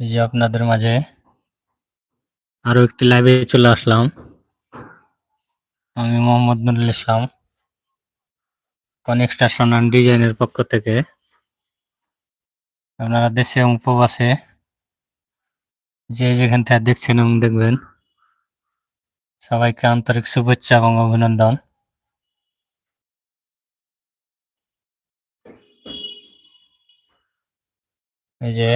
এই যে আপনাদের মাঝে আরও একটি লাইভে চলে আসলাম। আমি মোহাম্মদ নুরুল ইসলাম কনেক্সট্রাকশন অ্যান্ড ডিজাইনের পক্ষ থেকে। আপনারা দেশে এবং প্রবাসে যে যেখান থেকে দেখছেন এবং দেখবেন, সবাইকে আন্তরিক শুভেচ্ছা এবং অভিনন্দন। এই যে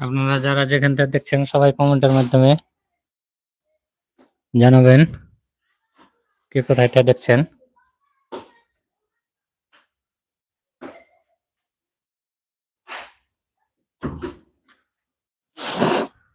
আপনারা যারা যেখান থেকে দেখছেন সবাই কমেন্টের মাধ্যমে জানাবেন কে কোথায় দেখছেন।